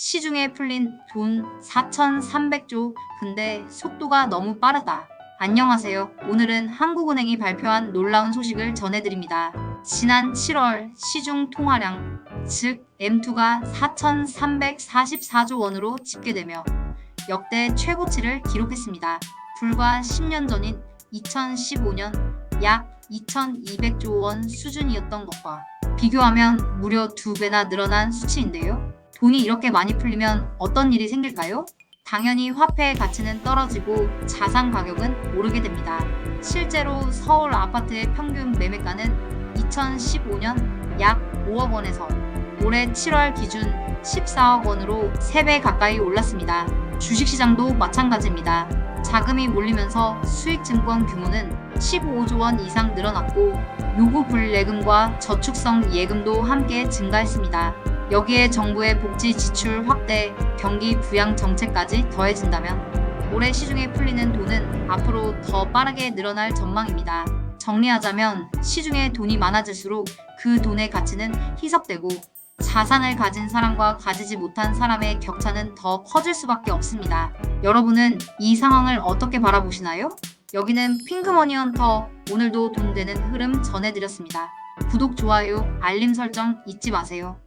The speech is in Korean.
시중에 풀린 돈 4,300조. 근데 속도가 너무 빠르다. 안녕하세요. 오늘은 한국은행이 발표한 놀라운 소식을 전해드립니다. 지난 7월 시중 통화량, 즉 M2가 4,344조 원으로 집계되며 역대 최고치를 기록했습니다. 불과 10년 전인 2015년 약 2,200조 원 수준이었던 것과 비교하면 무려 두 배나 늘어난 수치인데요. 돈이 이렇게 많이 풀리면 어떤 일이 생길까요? 당연히 화폐의 가치는 떨어지고 자산 가격은 오르게 됩니다. 실제로 서울 아파트의 평균 매매가는 2015년 약 5억 원에서 올해 7월 기준 14억 원으로 3배 가까이 올랐습니다. 주식시장도 마찬가지입니다. 자금이 몰리면서 수익증권 규모는 15조 원 이상 늘어났고 요구 불예금과 저축성 예금도 함께 증가했습니다. 여기에 정부의 복지 지출 확대, 경기 부양 정책까지 더해진다면 올해 시중에 풀리는 돈은 앞으로 더 빠르게 늘어날 전망입니다. 정리하자면 시중에 돈이 많아질수록 그 돈의 가치는 희석되고 자산을 가진 사람과 가지지 못한 사람의 격차는 더 커질 수밖에 없습니다. 여러분은 이 상황을 어떻게 바라보시나요? 여기는 핑크머니 헌터 오늘도 돈 되는 흐름 전해드렸습니다. 구독, 좋아요, 알림 설정 잊지 마세요.